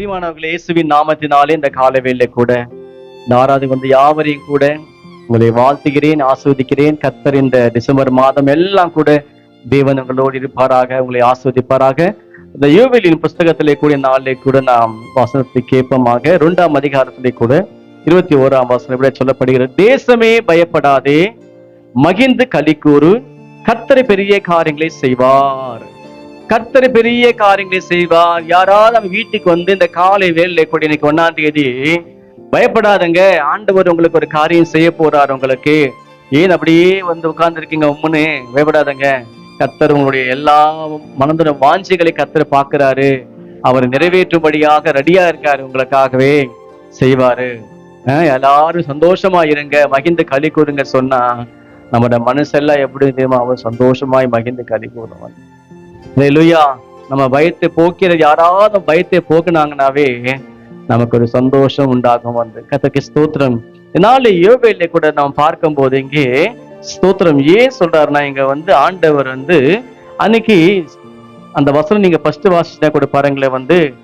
பிரியமானவர்களே இயேசுவின் நாமத்தினாலே இந்த காலவேளை கூட நாராது வந்து யாவரையும் கூட உங்களை வாழ்த்துகிறேன் ஆஸ்வதிக்கிறேன். கத்தர் இந்த டிசம்பர் மாதம் எல்லாம் கூட தேவன் உங்களோடு இருப்பாராக உங்களை ஆஸ்வதிப்பாராக. இந்த யோவேலின் புஸ்தகத்திலே கூட நாளிலே கூட நாம் வசனத்தை கேட்போமாக இரண்டாம் அதிகாரத்திலே கூட இருபத்தி ஓராம் வசனம் விட சொல்லப்படுகிறது. தேசமே பயப்படாதே மகிழ்ந்து களி கூறு கர்த்தர் பெரிய காரியங்களை செய்வார். கர்த்தர் பெரிய காரியங்களை செய்வார். யாராவது நம்ம வீட்டுக்கு வந்து இந்த காலை வேலை கூட இன்னைக்கு ஒன்னாம் தேதி பயப்படாதங்க. ஆண்டவர் உங்களுக்கு ஒரு காரியம் செய்ய போறார் உங்களுக்கு. ஏன் அப்படியே வந்து உட்கார்ந்துருக்கீங்க உம்முன்னு பயப்படாதங்க. கர்த்தர் உங்களுடைய எல்லா மனதுட வாஞ்சிகளை கர்த்தர் பார்க்கிறாரு. அவர் நிறைவேற்றும்படியாக ரெடியா இருக்காரு உங்களுக்காகவே செய்வாரு. எல்லாரும் சந்தோஷமா இருங்க. மகிழ்ந்து களி கூறுங்க சொன்னா நம்மளோட மனசெல்லாம் எப்படி தெரியுமா? அவர் சந்தோஷமாய் மகிழ்ந்து களி கூறுவான் லுய்யா நம்ம பயத்தை போக்கிற யாராவது பயத்தை போக்குனாங்கனாவே நமக்கு ஒரு சந்தோஷம் உண்டாகும் வந்து. கத்தக்கு ஸ்தோத்திரம். இதனால யோவேலை கூட நாம் பார்க்கும்போது இங்கே ஸ்தோத்திரம். ஏன் சொல்றாருன்னா இங்க வந்து ஆண்டவர் வந்து அன்னைக்கு அந்த வசனம் நீங்க ஃபர்ஸ்ட் வாசிச்சா கூட பாருங்களேன் வந்து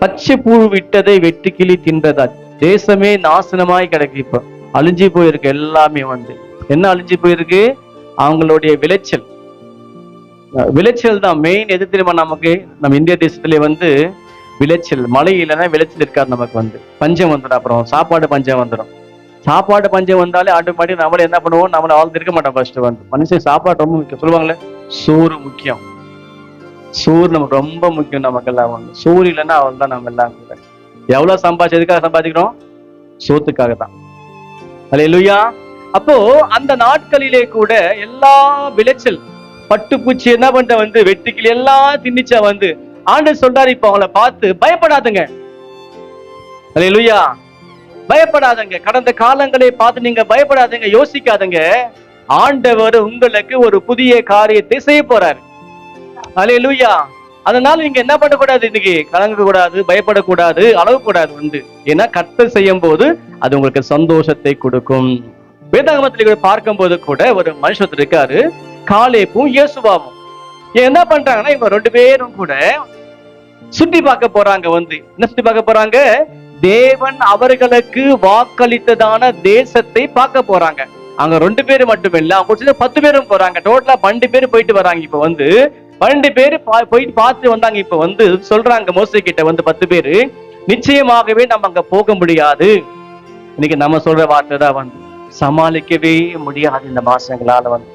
பச்சை பூ விட்டதை வெட்டு கிளி தின்றதா தேசமே நாசனமாய் கிடக்கு இப்போ. அழிஞ்சு போயிருக்கு எல்லாமே வந்து. என்ன அழிஞ்சு போயிருக்கு? அவங்களுடைய விளைச்சல். விளைச்சல் தான் மெயின் எது தெரியுமா நமக்கு? நம்ம இந்திய தேசத்துல வந்து விளைச்சல் மழை இல்லைன்னா விளைச்சல் இருக்காது நமக்கு வந்து. பஞ்சம் வந்துடும் அப்புறம். சாப்பாடு பஞ்சம் வந்துடும். சாப்பாடு பஞ்சம் வந்தாலே ஆட்டோமேட்டிக் நம்மள என்ன பண்ணுவோம்? நம்மள ஆழ்ந்து இருக்க மாட்டோம் ஃபர்ஸ்ட் வந்து. மனுஷன் சாப்பாடு ரொம்ப முக்கியம். சொல்லுவாங்களே சோறு முக்கியம். சோறு நமக்கு ரொம்ப முக்கியம் நமக்கெல்லாம் வந்து. சோறு இல்லைன்னா அவள் தான் நம்ம எல்லாம் எவ்வளவு சம்பாதிச்சு எதுக்காக சம்பாதிக்கிறோம்? சோத்துக்காக தான். அல்லேலூயா அப்போ அந்த நாட்களிலே கூட எல்லா விளைச்சல் பட்டுப்பூச்சி என்ன பண்ற வந்து வெட்டுக்கிளி எல்லாம் திணிச்சா வந்து. ஆண்டு சொல்றாரு இப்ப அவங்கள பார்த்து பயப்படாதுங்க. அல்லேலூயா பயப்படாதங்க. கடந்த காலங்களை பார்த்து நீங்க பயப்படாதீங்க யோசிக்காதங்க. ஆண்டவர் உங்களுக்கு ஒரு புதிய காரியத்தை செய்ய போறாரு. அல்லேலூயா அதனால நீங்க என்ன பண்ணக்கூடாது இன்னைக்கு? கலங்க கூடாது பயப்படக்கூடாது கூடாது வந்து. ஏன்னா கர்த்தர் செய்யும் போது அது உங்களுக்கு சந்தோஷத்தை கொடுக்கும். வேதாகமத்தில் பார்க்கும் போது கூட ஒரு மனுஷன் இருக்காரு. காலேப்பும் இயேசுவாவும். என்ன பண்றாங்கன்னா இவங்க ரெண்டு பேரும் கூட சுத்தி பார்க்க போறாங்க வந்து. என்ன சுத்தி பார்க்க போறாங்க? தேவன் அவர்களுக்கு வாக்களித்ததான தேசத்தை பார்க்க போறாங்க. அங்க ரெண்டு பேரும் மட்டும் இல்ல அவங்க பத்து பேரும் போறாங்க. டோட்டலா பன்னெண்டு பேர் போயிட்டு வராங்க இப்ப வந்து. பன்னெண்டு பேர் பா- போயிட்டு பார்த்து வந்தாங்க இப்ப வந்து. சொல்றாங்க மோசை கிட்ட வந்து பத்து பேரு நிச்சயமாகவே நம்ம அங்க போக முடியாது. இன்னைக்கு நம்ம சொல்ற வார்த்தை தான் வந்து சமாளிக்கவே முடியாது இந்த மாசங்களால வந்து.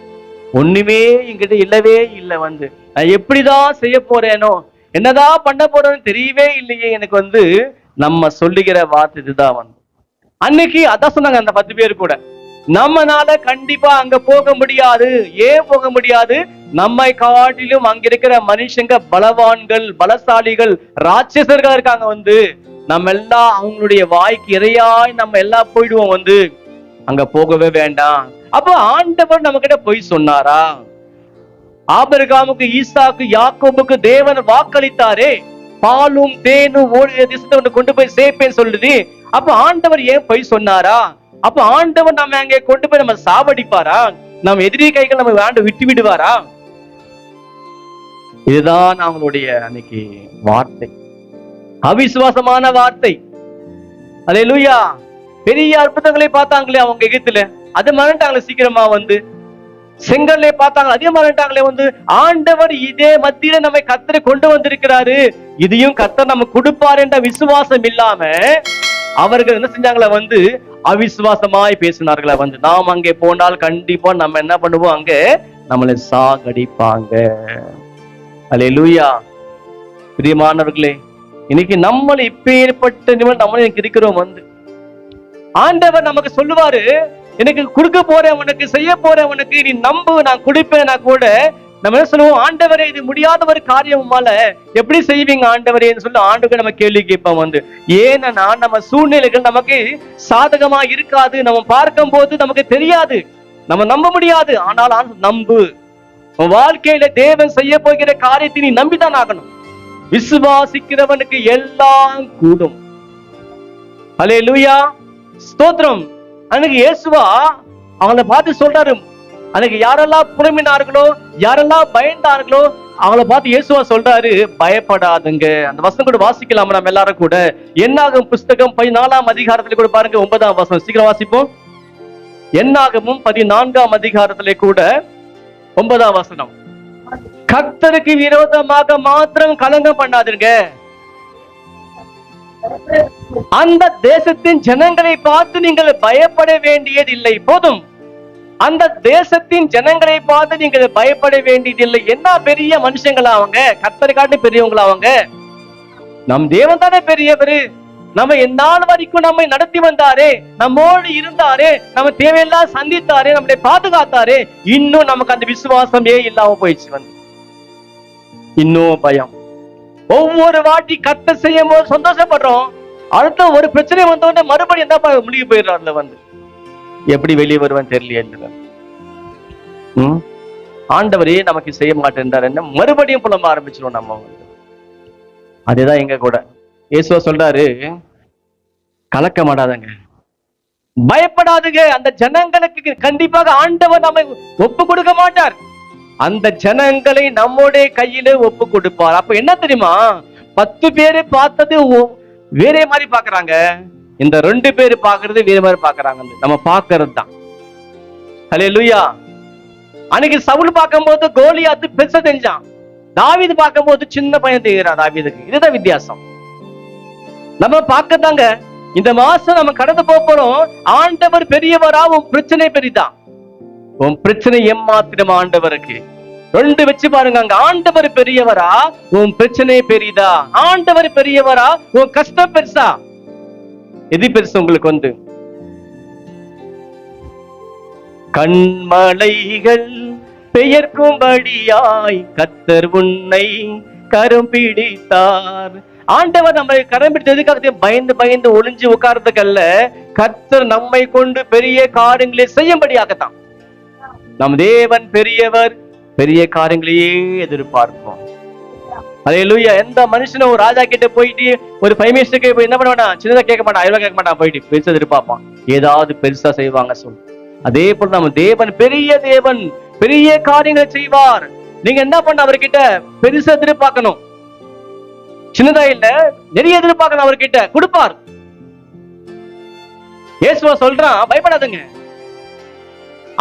ஒண்ணுமே என்கிட்ட இல்லவே இல்லை வந்து. நான் எப்படிதான் செய்ய போறேனோ என்னதான் பண்ண போறேன்னு தெரியவே இல்லையே. எனக்கு வந்து நம்ம சொல்லுகிற வார்த்தை இதுதான் வந்து. அன்னைக்கு அதான் சொன்னாங்க அந்த பத்து பேர் கூட. நம்மனால கண்டிப்பா அங்க போக முடியாது. ஏன் போக முடியாது? நம்மை காட்டிலும் அங்க இருக்கிற மனுஷங்க பலவான்கள் பலசாலிகள் ராட்சசர்கள் இருக்காங்க வந்து. நம்ம எல்லாம் அவங்களுடைய வாய்க்கு இறையாய் நம்ம எல்லாம் போயிடுவோம் வந்து. அங்க போகவே வேண்டாம். அப்போ ஆண்டவர் நம்ம கிட்ட பொய் சொன்னாரா? ஆபிரகாமுக்கு ஈசாக்கு யாக்கோபுக்கு தேவன் வாக்களித்தாரே. பாலும் தேனும் ஓடிய திசை ஒன்று கொண்டு போய் சேர்ப்பேன்னு சொல்லுது. அப்ப ஆண்டவர் ஏன் பொய் சொன்னாரா? அப்ப ஆண்டவர் நம்ம அங்கே கொண்டு போய் நம்ம சாவடிப்பாரா? நம்ம எதிரி கைகள் நம்ம வேண்டு விட்டு விடுவாரா? இதுதான் அவங்களுடைய அன்னைக்கு வார்த்தை. அவிசுவாசமான வார்த்தை. அல்லேலூயா பெரிய அற்புதங்களை பார்த்தாங்களே அவங்க எகித்துல அதை மறந்துட்டாங்களே சீக்கிரமா வந்து. செங்கல்லே பார்த்தாங்க அதே மறந்துட்டாங்களே வந்து. ஆண்டவர் இதே மத்தியில நம்மை கத்தரை கொண்டு வந்திருக்கிறாரு. இதையும் கத்தர் நம்ம கொடுப்பார் என்ற விசுவாசம் இல்லாம அவர்கள் என்ன செஞ்சாங்களா வந்து அவிசுவாசமாய் பேசினார்களா வந்து. நாம் அங்கே போனால் கண்டிப்பா நம்ம என்ன பண்ணுவோம் அங்க? நம்மளை சாகடிப்பாங்க. அல்லேலூயா பிரியமானவர்களே இன்னைக்கு நம்மள இப்பேற்பட்ட நிமிடம் நம்மளும் இன்னைக்கு இருக்கிறோம் வந்து. ஆண்டவர் நமக்கு சொல்லுவாரு எனக்கு கொடுக்க போறேன் உனக்கு செய்ய போறேன் உனக்கு நீ நம்பு நான் கொடுப்பேன் நான் கூட. நம்ம என்ன சொல்லுவோம்? ஆண்டவரே இது முடியாத ஒரு காரியமால எப்படி செய்வீங்க ஆண்டவரேன்னு சொல்லி ஆண்டுக்கு நம்ம கேள்வி கேட்போம் வந்து. ஏன்னா நம்ம சூழ்நிலைகள் நமக்கு சாதகமா இருக்காது. நம்ம பார்க்கும் போது நமக்கு தெரியாது. நம்ம நம்ப முடியாது. ஆனால் நம்பு. உன் வாழ்க்கையில தேவன் செய்ய போகிற காரியத்தை நீ நம்பிதான் ஆகணும். விசுவாசிக்கிறவனுக்கு எல்லாம் கூடும். ஹலே லூயா ஸ்தோத்திரம். அன்னைக்கு இயேசுவா அவங்கள பார்த்து சொல்றாரு. அன்னைக்கு யாரெல்லாம் புலம்பினார்களோ யாரெல்லாம் பயந்தார்களோ அவங்கள பார்த்து இயேசுவா சொல்றாரு பயப்படாதுங்க. அந்த வசனம் கூட வாசிக்கலாம் நம்ம எல்லாரும் கூட? என்னாகும் புஸ்தகம் பதினாலாம் அதிகாரத்துல கூட பாருங்க ஒன்பதாம் வசனம். சீக்கிரம் வாசிப்போம். என்னாகமும் பதினான்காம் அதிகாரத்திலே கூட ஒன்பதாம் வசனம். கர்த்தருக்கு விரோதமாக மாத்திரம் கலங்கம் பண்ணாதீங்க. அந்த தேசத்தின் ஜனங்களை பார்த்து நீங்கள் பயப்பட வேண்டியதில்லை. போதும். அந்த தேசத்தின் ஜனங்களை பார்த்து நீங்கள் பயப்பட வேண்டியதில்லை. என்ன பெரிய மனுஷங்களா அவங்க? கத்தரை காட்டு பெரியவங்களா அவங்க? நம் தேவன் தானே பெரியவரு. நம்ம எந்நாள் வரைக்கும் நம்மை நடத்தி வந்தாரே. நம்மோடு இருந்தாரே. நம்ம தேவையெல்லாம் சந்தித்தாரே. நம்மளை பாதுகாத்தாரே. இன்னும் நமக்கு அந்த விசுவாசமே இல்லாம போயிடுச்சு வந்து. இன்னும் பயம். ஒவ்வொரு வாட்டி கத்த செய்யும் போது சந்தோஷப்படுறோம். அடுத்த ஒரு பிரச்சனை வந்த உடனே மறுபடியும் என்ன முழுகி போயிடுறாருல வந்து? எப்படி வெளியே வருவான் தெரியலையே ம்? ஆண்டவரே நமக்கு செய்ய மாட்டேன்றார் என்ன? மறுபடியும் புலம்ப ஆரம்பிச்சிருவோம் நம்ம வந்து. அதேதான் எங்க கூட. இயேசுவா சொல்றாரு கலக்க மாட்டாதங்க பயப்படாதுங்க. அந்த ஜனங்களுக்கு கண்டிப்பாக ஆண்டவர் நம்மை ஒப்பு கொடுக்க மாட்டார். அந்த ஜனங்களை நம்முடைய கையில ஒப்பு கொடுப்பார் அப்ப என்ன தெரியுமா? பத்து பேரு பார்த்தது வேற வேறே மாதிரி பாக்குறாங்க இந்த ரெண்டு பேரு பாக்குறது வேற மாதிரி பாக்குறாங்க நம்ம பாக்குறது தான் ஹலே லுயா அன்னைக்கு சவுல் பார்க்கும்போது கோலியாத்து பெருசா தெரிஞ்சான். தாவிது பார்க்கும்போது சின்ன பையன் தெரிகிறான் தாவிதுக்கு. இதுதான் வித்தியாசம். நம்ம பார்க்கத்தாங்க இந்த மாசம் நம்ம கடந்து போக போறோம். ஆண்டவர் பெரியவரா உன் பிரச்சனை பெரிதா? உன் பிரச்சனை ஏமாத்திடும் ஆண்டவருக்கு. ரெண்டு வச்சு பாருங்க அங்க ஆண்டவர் பெரியவரா? உன் பிரச்சனை பெரியதா ஆண்டவர் பெரியவரா? உன் கஷ்டம் பெருசா? எது பெருசு உங்களுக்கு வந்து? கண்மலைகள் பெயர்க்கும்படியாய் கத்தர் உன்னை கரம் பிடித்தார். ஆண்டவர் நம்மை கரம் பிடித்து எதுக்காக பயந்து பயந்து ஒளிஞ்சு உட்கார்றதுக்கல்ல கத்தர் நம்மை கொண்டு பெரிய காரியங்களை செய்யும்படியாகத்தான். நம் தேவன் பெரியவர் பெரிய காரியங்களையே எதிர்பார்ப்போம். அதே லூயா எந்த மனுஷனும் ஒரு ராஜா கிட்ட போயிட்டு ஒரு ஃபைவ் மினிஸ்டருக்கு போய் என்ன பண்ண சின்னதா கேட்க மாட்டான் அவ்வளவு கேட்க மாட்டான் போயிட்டு பெருசா எதிர்பார்ப்பான். ஏதாவது பெருசா செய்வாங்க சொல். அதே போல நம்ம தேவன் பெரிய தேவன் பெரிய காரியங்களை செய்வார். நீங்க என்ன பண்ண அவர்கிட்ட? பெருசா எதிர்பார்க்கணும். சின்னதா இல்ல நிறைய எதிர்பார்க்கணும் அவர்கிட்ட. கொடுப்பார். இயேசுவா சொல்றான் பயப்படாதுங்க.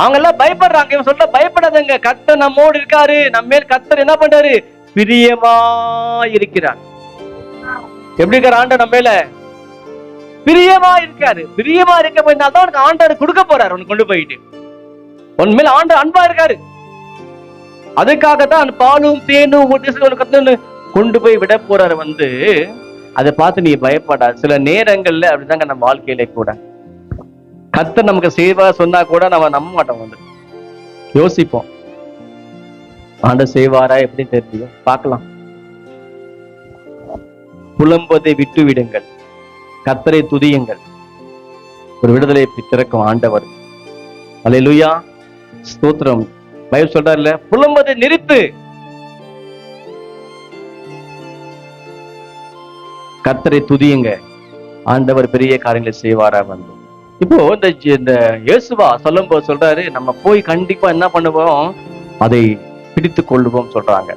அவங்க எல்லாம் பயப்படுறாங்க. இவன் சொல்ல பயப்படாதங்க. கர்த்தர் நம்மோடு இருக்காரு. நம்ம மேல் கத்தர் என்ன பண்றாரு? பிரியமா இருக்கிறார். எப்படி இருக்காரு ஆண்டவர் நம்ம மேல? பிரியமா இருக்காரு. பிரியமா இருக்க போயினா தான் உனக்கு ஆண்டவர் கொடுக்க போறாரு. உனக்கு கொண்டு போயிட்டு. உன் மேல ஆண்டவர் அன்பா இருக்காரு. அதுக்காகத்தான் பாலும் தேனும் உனக்கு கொண்டு போய் விட போறாரு வந்து. அதை பார்த்து நீ பயப்படாது. சில நேரங்கள்ல அப்படிதாங்க நம்ம வாழ்க்கையில கூட. கத்தர் நமக்கு செய்வா சொன்னா கூட நம்ம நம்ப மாட்டோம் வந்து. யோசிப்போம். ஆண்ட செய்வாரா எப்படி தெரியும் பார்க்கலாம். புலம்பதை விட்டு விடுங்கள் கத்தரை துதியுங்கள். ஒரு விடுதலை திறக்கும் ஆண்டவர். அலை லுயா ஸ்தோத்திரம். பைபிள் சொல்றாருல புலம்பதை நிறுத்து. கத்தரை துதியுங்க. ஆண்டவர் பெரிய காரியங்களை செய்வாரா வந்து. இப்போ இந்த இந்த இயேசுவா சொல்லும்போது சொல்றாரு நம்ம போய் கண்டிப்பா என்ன பண்ணுவோம்? அதை பிடித்து கொள்ளுவோம் சொல்றாங்க.